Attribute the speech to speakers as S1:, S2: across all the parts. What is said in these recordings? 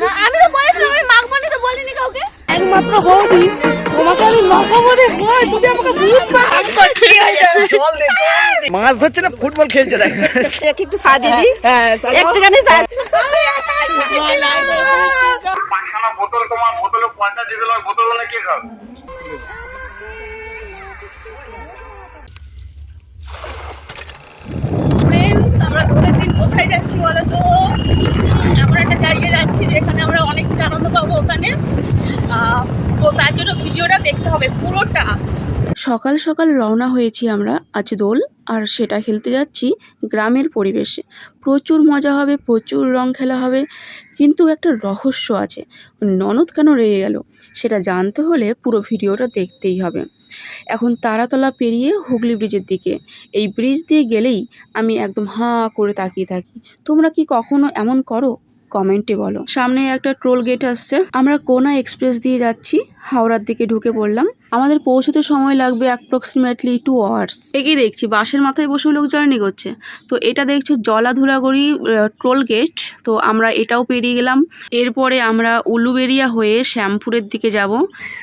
S1: না- আমি তো বলেছিলাম আমি মাখবো না তো বলিনি কাউকে।
S2: একমাত্র বৌদি তোমাকে আমি মাখাবো রে ভাই তুমি আমাকে ভূত
S3: মাছ ধরছে না ফুটবল খেলছে দেখ।
S2: একটু সাজিয়ে দিই।
S3: হ্যাঁ
S2: একটুখানি সাজিয়ে
S4: পাঁচখানা বোতল তোমার বোতলে বোতল কে খাবে?
S1: আমরা কোথায় যাচ্ছি বলো তো? জায়গায় যাচ্ছি যেখানে আমরা অনেকটা আনন্দ পাবো ওখানে। তো তার জন্য ভিডিওটা দেখতে হবে পুরোটা।
S5: সকাল সকাল রওনা হয়েছি আমরা আজ দোল আর সেটা খেলতে যাচ্ছি গ্রামের পরিবেশে। প্রচুর মজা হবে, প্রচুর রং খেলা হবে, কিন্তু একটা রহস্য আছে। ননদ কেন রেগে গেল, সেটা জানতে হলে পুরো ভিডিওটা দেখতেই হবে। এখন তারাতলা পেরিয়ে হুগলি ব্রিজের দিকে। এই ব্রিজ দিয়ে গেলেই আমি একদম হাঁ করে তাকিয়ে থাকি। তোমরা কি কখনো এমন করো? কমেন্টে বলো। সামনে একটা টোল গেট আসছে। আমরা কোনা এক্সপ্রেস দিয়ে যাচ্ছি। হাওড়ার দিকে ঢুকে পড়লাম। আমাদের পৌঁছতে সময় লাগবে অ্যাপ্রক্সিমেটলি টু আওয়ার্স এগিয়ে দেখছি, বাসের মাথায় বসে লোক জার্নি করছে। তো এটা দেখছ জলাধুলাগড়ি টোল গেট। তো আমরা এটাও পেরিয়ে গেলাম। এরপরে আমরা উলুবেরিয়া হয়ে শ্যামপুরের দিকে যাব।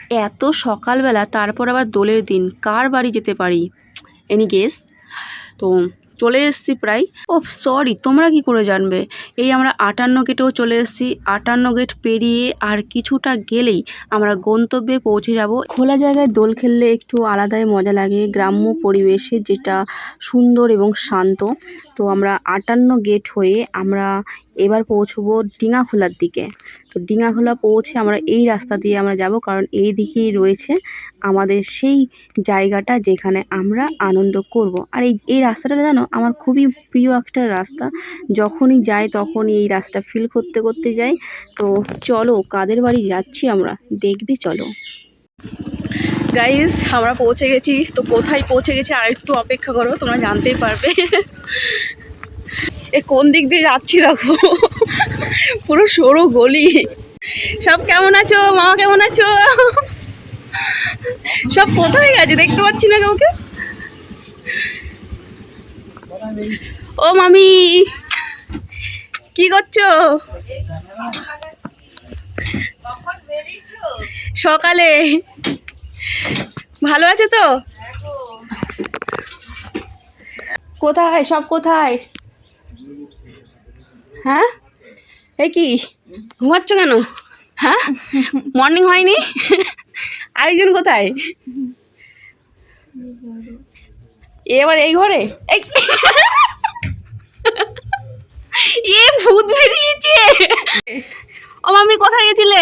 S5: এত সকালবেলা, তারপর আবার দোলের দিন। কার বাড়ি যেতে পারি? এনি গেস তো চলে এসেছি প্রায়। ও সরি তোমরা কি করে জানবে? এই আমরা আটান্ন গেটেও চলে এসেছি। আটান্ন গেট পেরিয়ে আর কিছুটা গেলেই আমরা গন্তব্যে পৌঁছে যাব। খোলা জায়গায় দোল খেললে একটু আলাদাই মজা লাগে, গ্রাম্য পরিবেশে যেটা সুন্দর এবং শান্ত। তো আমরা আটান্ন গেট হয়ে আমরা এবার পৌঁছবো ডিঙাখোলার দিকে। তো ডিঙাখোলা পৌঁছে আমরা এই রাস্তা দিয়ে আমরা যাব, কারণ এই দিকেই রয়েছে আমাদের সেই জায়গাটা যেখানে আমরা আনন্দ করব। আর এই এই রাস্তাটা জানো, আমার খুবই প্রিয় একটা রাস্তা। যখনই যাই তখনই এই রাস্তা ফিল করতে করতে যাই। তো চলো, কাদের বাড়ি যাচ্ছি আমরা? দেখবি, চলো। গাইস আমরা পৌঁছে গেছি। তো কোথায় পৌঁছে গেছি আর একটু অপেক্ষা করো, তোমরা জানতেই পারবে। এ কোন দিক দিয়ে যাচ্ছি দেখো? পুরো সরু গলি। সব কেমন আছো? মামা কেমন আছো? সব কোথায় গেছে? দেখতে পাচ্ছি না কাউকে। ও মামি, কি করছ? সকালে। ভালো আছো তো? কোথায়? সব কোথায়? হ্যাঁ? এ কি ঘুমাচ্ছ কেন? হ্যাঁ? মর্নিং হয়নি? আরেকজন কোথায়? এবার এই ঘরে? এই এ ভূত বেরিয়েছে। ও মামি কোথায় গেছিলে?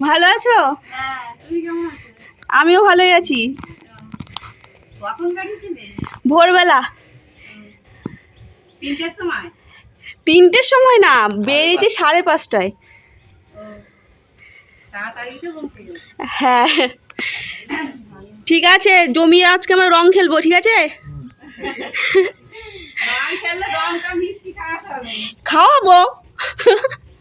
S5: ভালো আছো? আমিও ভালোই আছি। ভোরবেলা। তিনটের সময়? না বেরিয়েছে সাড়ে পাঁচটায়। হ্যাঁ। ঠিক আছে জমি আজকে আমরা রং খেলব ঠিক আছে? খাওয়াবো।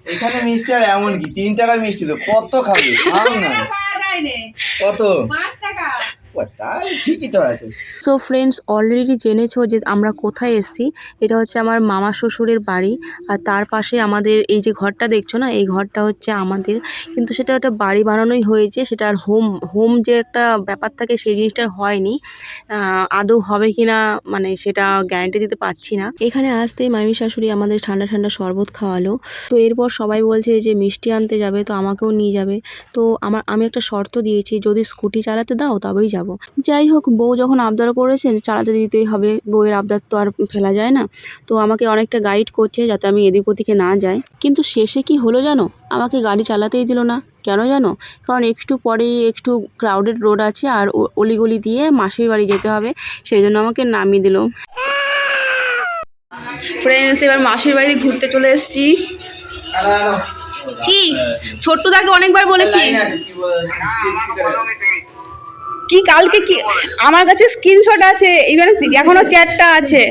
S3: এখানে মিষ্টি আর এমন কি? তিন টাকার মিষ্টি তো কত খাবে? কত? তাই? ঠিকই তো আছে।
S5: সো ফ্রেন্ডস অলরেডি জেনেছো যে আমরা কোথায় এসেছি। এটা হচ্ছে আমার মামা শ্বশুরের বাড়ি। আর তার পাশে আমাদের এই যে ঘরটা দেখছ না, এই ঘরটা হচ্ছে আমাদের। কিন্তু সেটা একটা বাড়ি বানানোই হয়েছে, সেটা আর হোম হোম যে একটা ব্যাপার থাকে, সেই জিনিসটা হয়নি। আদৌ হবে কি না মানে সেটা গ্যারান্টি দিতে পারছি না। এখানে আসতেই মামি শাশুড়ি আমাদের ঠান্ডা ঠান্ডা শরবত খাওয়ালো। তো এরপর সবাই বলছে যে মিষ্টি আনতে যাবে, তো আমাকেও নিয়ে যাবে। তো আমার, আমি একটা শর্ত দিয়েছি, যদি স্কুটি চালাতে দাও, তবেই যাব। যাই হোক বউ যখন আবদার করেছে চালাতে দিতেই হবে বউয়ের আবদার তো আর ফেলা যায় না। তো আমাকে অনেকটা গাইড করছে যাতে আমি এদিক ওদিকে না যাই। কিন্তু শেষে কি হলো জানো? আমাকে গাড়ি চালাতেই দিল না। কেন জানো? কারণ একটু পরে একটু ক্রাউডেড রোড আছে আর অলিগলি দিয়ে মাসির বাড়ি যেতে হবে। সেই জন্য আমাকে নামিয়ে দিল। ফ্রেন্ডস এবার মাসির বাড়ি ঘুরতে চলে এসেছি। কি? ছোট্ট দাকে অনেকবার বলেছি। কি কালকে কি? আমার কাছে স্ক্রিনশট আছে ইভেন এখনও চ্যাটটা আছে।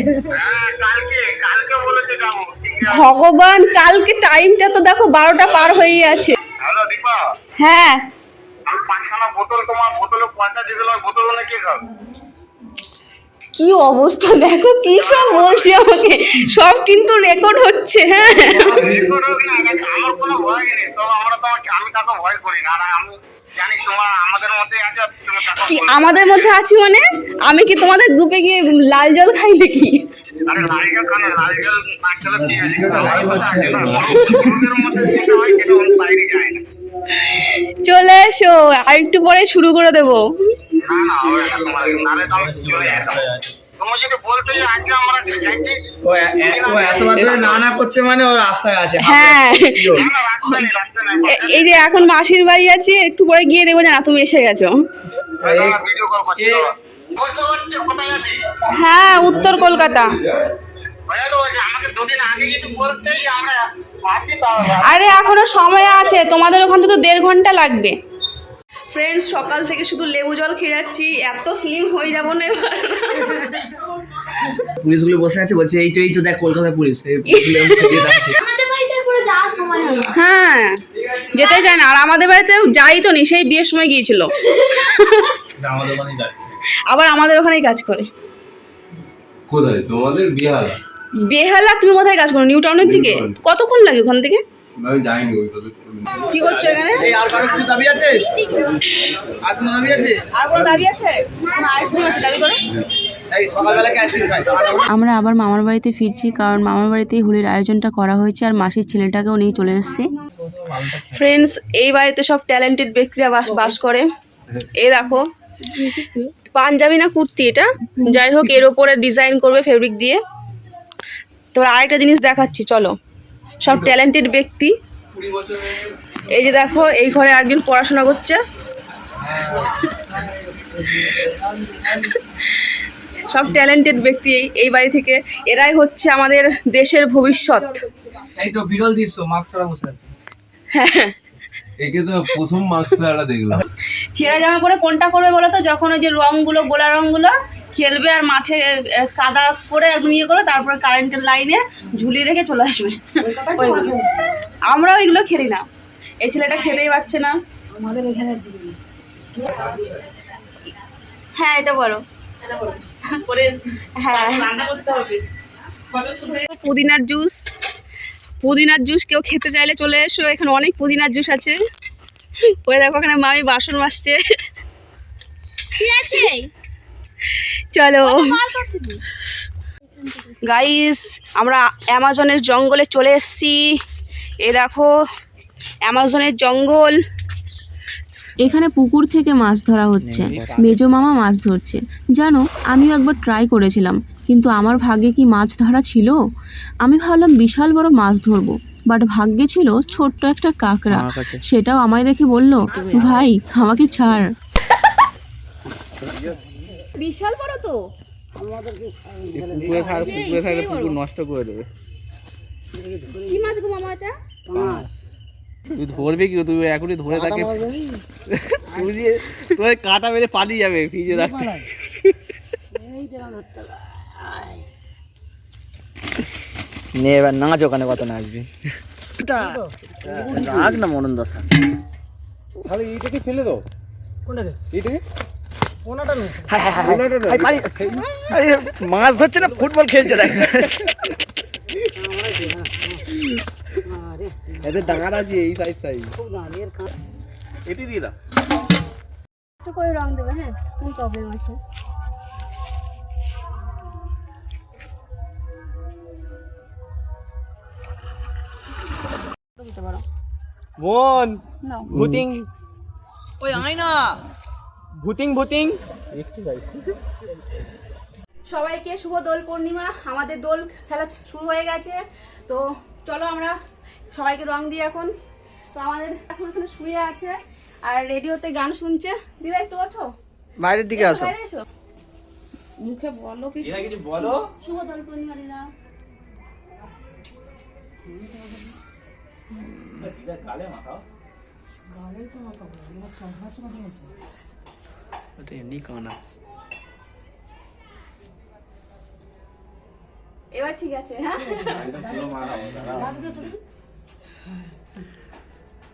S5: ভগবান কালকে টাইমটা তো দেখো বারোটা পার হয়েই আছে। হ্যাঁ।
S4: পাঁচখানা বোতল তোমার বোতলে পঞ্চাশ ডিজেল বোতল কে
S5: অবস্থা? দেখো কি সব বলছে আমাকে। সব কিন্তু রেকর্ড হচ্ছে হ্যাঁ।
S4: রেকর্ড আমার কোনো ভয় নেই। তো আমরা তো আমি কাউকে ভয় করি না আর আমি
S5: কি আমাদের মধ্যে আছি মানে? আমি কি তোমাদের গ্রুপে গিয়ে লাল জল খাই নাকি?
S4: হয়
S5: চলে এসো আর একটু পরে শুরু করে দেবো।
S4: না না তোমার নালে তো আমি চলে
S3: মানে
S5: হ্যাঁ। এই যে এখন মাসির বাড়ি আছে একটু পরে গিয়ে দেখব যে না তুমি এসে গেছো।
S4: ভিডিও কল করছি তো। বুঝতে পারছ কোথায় আছি?
S5: হ্যাঁ উত্তর কলকাতা। আরে এখনও সময় আছে তোমাদের ওখান থেকে তো দেড় ঘণ্টা লাগবে। ফ্রেন্ডস সকাল থেকে শুধু লেবু জল খেয়ে যাচ্ছি। এত স্লিম হয়ে যাব না এবার।
S3: পুলিশগুলো বসে আছে বলছে এই তো এই তো দেখ কলকাতা পুলিশ। এই পুলিশগুলো এরকম খেয়ে যাচ্ছে।
S2: আমাদের বাড়িতে করে যাওয়ার সময় হবে
S5: হ্যাঁ যেতে চায় না। আর আমাদের বাড়িতে যাই তো নি সেই বিয়ের সময় গিয়েছিল। আবার আমাদের ওখানেই কাজ করে।
S6: কোথায়? তোমাদের বিহার?
S5: বেহালা তুমি কোথায় কাজ করো? নিউ টাউনের দিকে কতক্ষণ লাগে ওখান থেকে?
S6: আমি যাইনি ওই কথা
S5: কি করছ এখানে?
S3: এই আর কারও কিছু দাবি আছে? আর কোনো দাবি আছে?
S5: আর কোনো দাবি আছে? কোনো আইসক্রিম আছে দাবি করো?
S3: এই সকালবেলা কি আইসক্রিম খাই
S5: আমরা আবার মামার বাড়িতে ফিরছি কারণ মামার বাড়িতেই হোলির আয়োজনটা করা হয়েছে আর মাসির ছেলেটাকেও নিয়ে চলে এসেছি। ফ্রেন্ডস এই বাড়িতে সব ট্যালেন্টেড ব্যক্তিরা বাস বাস করে। এ দেখো পাঞ্জাবি না কুর্তি এটা? যাই হোক এর ওপরে ডিজাইন করবে ফেব্রিক দিয়ে। তোর আরেকটা জিনিস দেখাচ্ছি চলো। সব ট্যালেন্টেড ব্যক্তি। এই যে দেখো এই ঘরে একজন পড়াশোনা করছে। সব ট্যালেন্টেড ব্যক্তি এই- বাড়ি থেকে। এরাই হচ্ছে আমাদের দেশের ভবিষ্যৎ।
S3: এই তো বিরল দৃশ্য বসে আছে।
S5: হ্যাঁ।
S6: একে তো প্রথম দেখলাম।
S5: ছেঁড়া জামা পরে কোনটা করবে বলো তো? যখন ওই যে রঙগুলো গোলা রঙগুলো খেলবে আর মাঠে কাদা করে একদম ইয়ে করে তারপরে কারেন্টের লাইনে ঝুলিয়ে রেখে চলে আসবে। ওইগুলো। আমরাও এগুলো খেলি না। এই ছেলেটা খেতেই পারছে না। হ্যাঁ এটা বলো। হ্যাঁ। পুদিনার জুস। পুদিনার জুস কেউ খেতে চাইলে চলে এসো এখানে অনেক পুদিনার জুস আছে। ওই দেখো ওখানে মামি বাসন মাজছে।
S2: কি আছে?
S5: চলো। গাইস আমরা অ্যামাজনের জঙ্গলে চলে এসেছি। এ দেখো অ্যামাজনের জঙ্গল। এখানে পুকুর থেকে মাছ ধরা হচ্ছে। মেজো মামা মাছ ধরছে। জানো আমিও একবার ট্রাই করেছিলাম কিন্তু আমার ভাগ্যে কি মাছ ধরা ছিল? আমি ভাবলাম বিশাল বড় মাছ ধরবো বাট ভাগ্যে ছিল ছোট্ট একটা কাঁকড়া। সেটাও আমায় দেখে বলল ভাই আমাকে ছাড়। বিশাল বড় তো।
S3: পুকুরে থাকলে পুকুরে থাকলে পুকুর নষ্ট করে দেবে।
S5: কি মাছ গো মামা এটা?
S3: তুই ধরবে কি তুই এখনই ধরে তাকে তুই তোর কাটা মেরে পালিয়ে যাবে ফ্রিজে রাখতে। নে এবার নাচ ওখানে কত নাচবি? রাখ না মনন দশা
S6: তাহলে এইটাকে ফেলে দাও।
S2: কোনটাকে?
S6: এইটাকে?
S3: মাছ ধরছে না ফুটবল খেলছে দেখ। এদের ডাঙার আছে এই সাইজ সাইজ এটি দিয়ে দাও।
S5: একটু করে রং দেবে হ্যাঁ? স্কিন প্রবলেম আছে
S3: না ভূতিং ভূতিং।
S5: সবাইকে শুভ দোল পূর্ণিমা। আমাদের দোল খেলা শুরু হয়ে গেছে। তো চলো আমরা সবাইকে রং দিই এখন। তো আমাদের এখন এখানে শুয়ে আছে আর রেডিওতে গান শুনছে। দিদা একটু ওঠো।
S3: বাইরের দিকে আসো।
S5: বাইরে এসো। মুখে বলো কিছু।
S3: কিছু বলো।
S5: শুভ দোল পূর্ণিমা দিদা।
S3: এমনি কানা
S5: এবার ঠিক আছে হ্যাঁ?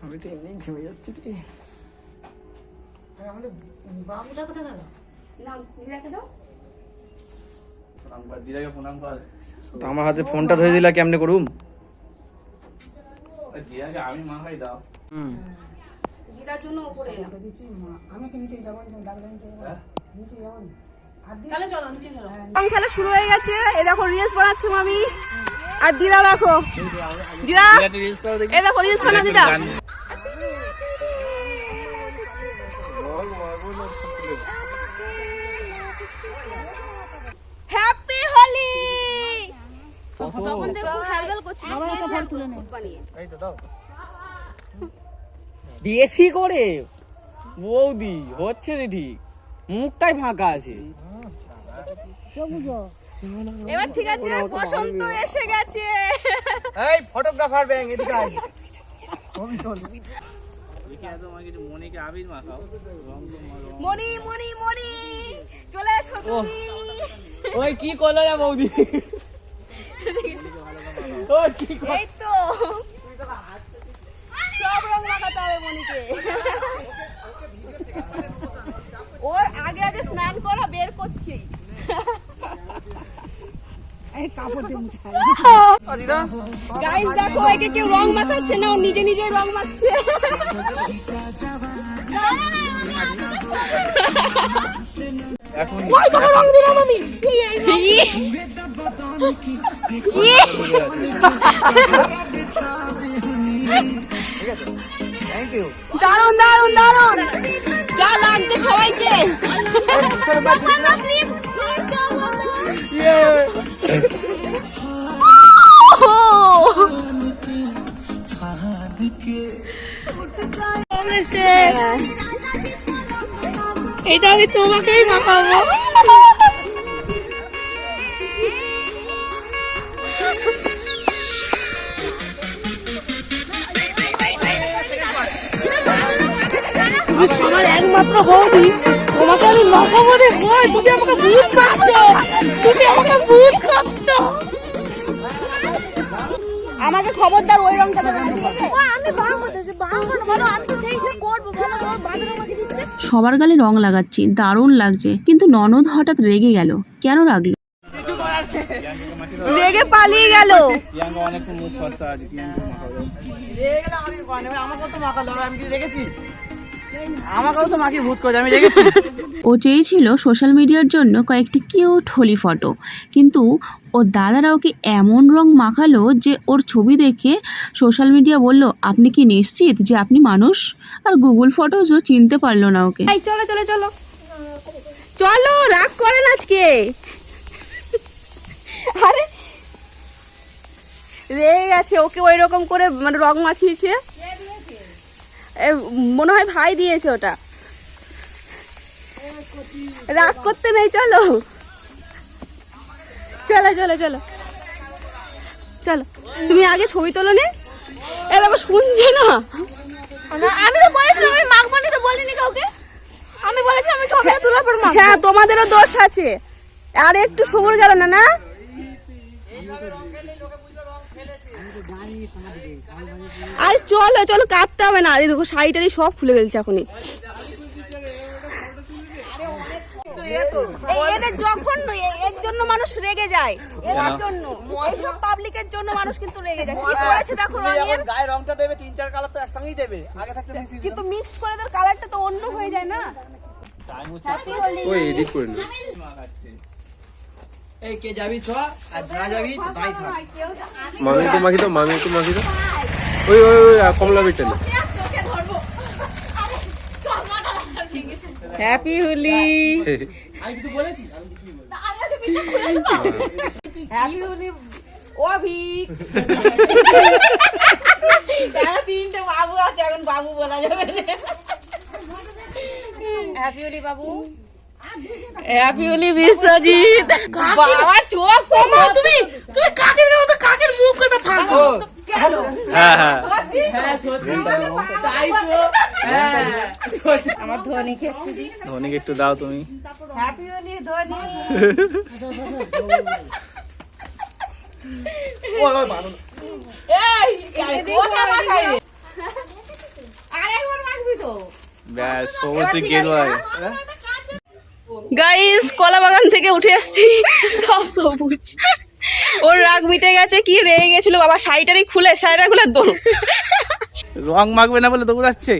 S3: আমি তো এমনি ঘেমে যাচ্ছি রে
S2: আমাদের বাবুটা কোথায় গেল
S5: নাও দিদাকে দাও।
S3: তো আমার হাতে ফোনটা ধরে দিলা কেমনে করুম?
S5: দিদার জন্য উপরে এলাম। রং খেলা শুরু হয়ে গেছে। এ দেখো রিলস বানাচ্ছে মামি। আর দিদা দেখো। দিদা এ দেখো রিলস বানা দিদা। হ্যাপি হোলি তখন দেখো হেলবেল করছিল বানিয়ে
S2: বেশি করে? বৌদি হচ্ছে না ঠিক? মুখটাই ফাঁকা আছে।
S5: এবার ঠিক আছে বসন্ত এসে গেছে।
S2: এই ফটোগ্রাফার ব্যাং এদিকে আয়।
S5: মনি মনি মনি চলে এসো তুমি।
S2: ওই কি করল যা বৌদি? ওই কি
S5: এই তো। মনিকে। ও আগে আগে স্নান করা বের করছি। গাইস দেখো একে কেউ রং মাখাচ্ছে না ও নিজে নিজে রং মাখছে। ওই তোকে রং দিলাম আমি।
S3: থ্যাংক ইউ
S5: দারুণ দারুণ দারুণ যা লাগছে সবাইকে। এটা আমি তোমাকেই মাখাবো।
S2: তুমি সবার একমাত্র বৌদি। তোমাকে আমি তুমি আমাকে ভূত তুমি আমাকে ভূত
S5: আমাকে খবরদার ওই রংটা দেবেন আমি বারণ করতেছি বারণ বলো আমি তো সেই যে করব বলো তোমার আমাকে দিচ্ছে। সবার গালে রং লাগাচ্ছি দারুণ লাগছে কিন্তু ননদ হঠাৎ রেগে গেল। কেন রাগলো? রেগে পালিয়ে গেল।
S2: আমাকেও তো মাখালো আমি কি দেখেছি আমাকেও তো মাখি ভূত করে আমি দেখেছি।
S5: ও চেয়েছিল সোশ্যাল মিডিয়ার জন্য কয়েকটি কিউট হোলি ফটো কিন্তু ওর দাদারা ওকে এমন রং মাখালো যে ওর ছবি দেখে সোশ্যাল মিডিয়া বলল আপনি কি নিশ্চিত যে আপনি মানুষ? আর গুগল ফটোজও চিনতে পারল না ওকে। চলো চলো চলো। চলো রাগ করেন আজকে। আরে রেগে গেছে ওকে ওই রকম করে মানে রং মাখিয়েছে? মনে হয় ভাই দিয়েছে ওটা। রাগ করতে নেই, চলো। চলো চলো চলো। চলো, তুমি আগে ছবি তোলো নে। এ, দেখো, শুনছে না। আমি তো বলেছিলাম, আমি মাখবো বলিনি কাউকে। আমি বলেছি আমি ছবিটা তোলার পর হ্যাঁ তোমাদেরও দোষ আছে। আর একটু সবুর গেল না না? আরে চলো চলো কাটতে হবে না। আরে দেখো শাড়িটারি সব খুলে ফেলছে এখনই। এদের যখন এর জন্য মানুষ রেগে যায়। এদের জন্য। এইসব পাবলিকের জন্য মানুষ কিন্তু রেগে যায়। কি করেছে দেখো রঙের
S2: গায়ে রংটা দেবে তিন চার কালার তো একসঙ্গেই দেবে। আগে থাকতে
S5: কিন্তু মিক্সড করে তার কালারটা তো অন্য হয়ে যায় না। হ্যাপি হোলি
S6: ওই এডিট করে নি।
S2: এই কে যাবি ছ? আর না যাবি তাই থাক
S6: মামি একটু মাখি দাও মামি একটু মাখি দাও। ওই ওই ওই কমলা বিটটা না।
S1: হ্যাপি হোলি।
S2: আমি কিছু বলেছি? আমি কিছুই বলি
S5: হ্যাপি হোলি অভিক এরা তিনটে বাবু আছে এখন বাবু বলা যাবে হ্যাপি হোলি বাবু।
S1: হ্যাপি হোলি বিশ্বজিৎ। বাবা চোখ মা তুমি তুমি কাকের মতো কাকের মুখ কথা ফাঁকো
S6: হ্যাঁ হ্যাঁ।
S2: হ্যাঁ সত্যি। তাই তো। হ্যাঁ
S1: আমার ধোনিকে
S6: একটু দাও তুমি।
S5: হ্যাপি হোলি ধোনি।
S6: ব্যাস সমস্ত গেরুয়া
S1: গাইস কলা বাগান থেকে উঠে আসছি। সব সবুজ। ওর রাগ মিটে গেছে কি রেগে গেছিল বাবা শাড়িটারি খুলে শাড়িটা খুলে দোল।
S7: রং মাখবে না বলে দৌড়াচ্ছে?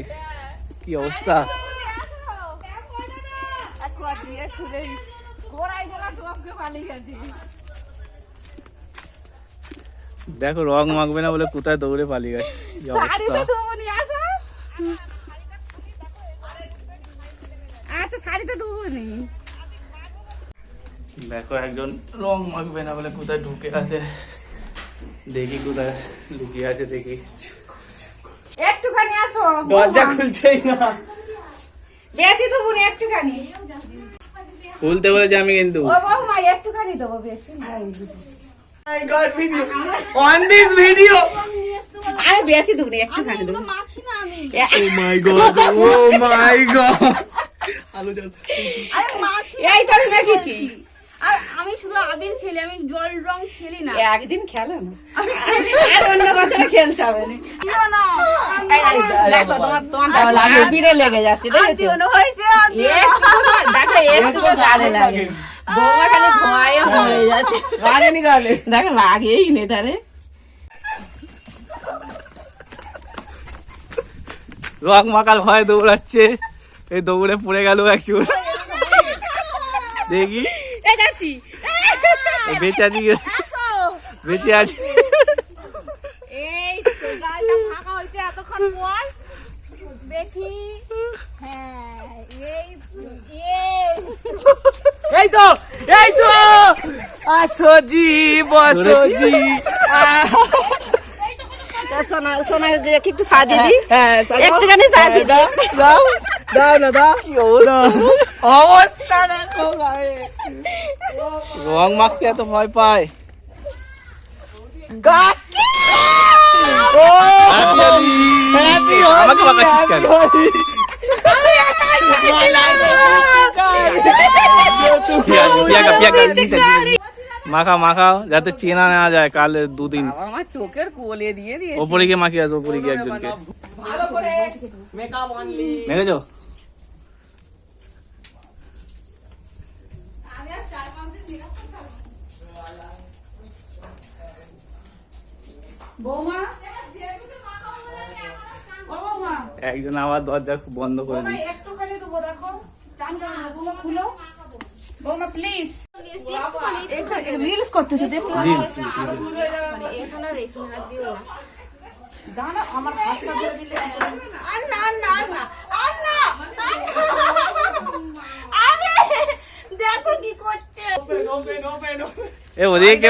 S7: কি অবস্থা? দেখো রং মাখবে না বলে কোথায় দৌড়ে পালিয়ে গেছে কি অবস্থা
S2: আচ্ছা শাড়িতে দেবো নি
S7: দেখো একজন রং মাখবে না বলে কোথায় ঢুকে আছে। দেখি কোথায় লুকিয়ে আছে দেখি।
S2: একটুখানি আসো
S7: দরজা খুলছেই না।
S2: বেশি দেবো নি একটুখানি।
S7: খুলতে বলেছে আমি কিন্তু।
S2: ও বৌমা একটুখানি দেবো বেশি
S7: অন দিস ভিডিও
S2: আমি বেশি দেবো নি একটুখানি দেবো।
S7: ও মাই গড ও মাই গড আলো জল
S2: এই তো আমি দেখেছি।
S1: আর আমি শুধু আবির খেলি আমি জল রং খেলি না।
S2: একদিন খেলো না। আর অন্য বছরে খেলতে হবে না। এই, এই, দেখো তোমার তোমার লাগে বিড়ে লেগে যাচ্ছে দেখেছ?
S1: হয়েছে
S2: একটু না, দেখো একটু গালে লাগে। বৌমা খালি ভয়ে হয়ে। যাচ্ছে।
S7: লাগেনি গালে
S2: দেখো লাগেই নে তারে
S7: রং ভয় দৌড়াচ্ছে। এই দৌড়ে পড়ে গেল একচুর দেখি।
S2: এই যাচ্ছি
S7: বেঁচে আছি বেঁচে আছি।
S1: এই তো গালটা ফাঁকা হয়েছে এতক্ষণ পর। দেখি। হ্যাঁ এই এই।
S7: এই তো এই তো। আসো জি বসো জি।
S2: সোনা সোনা একটু সাজিয়ে দিই।
S7: হ্যাঁ
S2: একটুখানি সাজিয়ে দিই।
S7: দাও দাও না দাও কি অবস্থা? অবস্থা দেখো রং মাখতে এত ভয় পায়। আমাকে কেন? দিতে। মাখাও যাতে চেনা না যায় কাল দুদিন।
S2: আমার চোখের কোলে দিয়ে দিয়ে
S7: ওপরে গিয়ে মাখিয়ে আসো ওপরে গিয়ে একজনকে। মেরেছো? একজন আবার দরজা বন্ধ করে দিই
S2: একটুখানি দেবো দেখো। চান চান বৌমা খুলো। বৌমা প্লিজ রিলস করতেছো দেখো।
S7: রিলস
S2: দাঁড়া আমার হাতটা ধরে দিলে
S1: আর না না না আর না আরে দেখো কি করছে।
S7: এ ওদিকে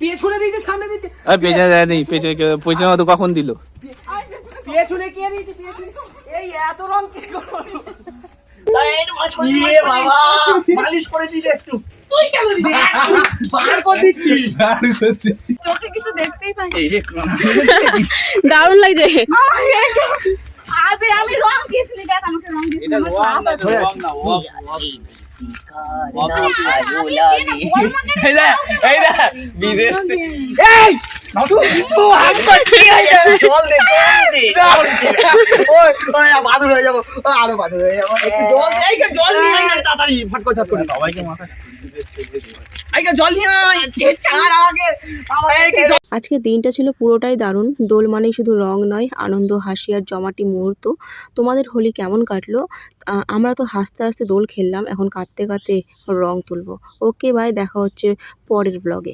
S3: পেছনে দিয়েছে সামনে দিচ্ছে।
S7: আর পেছনে দেয়নি পেছনে পেছনে তো কখন দিল।
S3: পেছনে কে দিয়েছে পেছনে এই এত রং কি করব? ইয়ে মালিশ করে দিতে একটু। তুই কেন বার করে দিচ্ছি। বার করে
S1: চোখে কিছু দেখতেই পাই
S3: এই রে
S1: দারুণ লাগছে। আবে আমি রং দিয়েছিলি দেখ আমাকে রং দিয়েছিলি।
S7: এটা রং না এটা রং না ও এই না এই না বিদেশ থেকে
S3: এই তো হাত কর ঠিক আছে জল দে জল দে ওই ওই বাদুর হয়ে আরও বাদুর হয়ে যাব। জল জল তাড়াতাড়ি ফট করে করে।
S7: সবাইকে মাথা
S3: জল
S5: আজকে দিনটা ছিল পুরোটাই দারুণ। দোল মানেই শুধু রং নয় আনন্দ হাসি আর জমাটি মুহূর্ত। তোমাদের হোলি কেমন কাটলো? আমরা তো হাসতে হাসতে দোল খেললাম এখন কাঁদতে কাঁদতে রং তুলবো। ওকে ভাই দেখা হচ্ছে পরের ব্লগে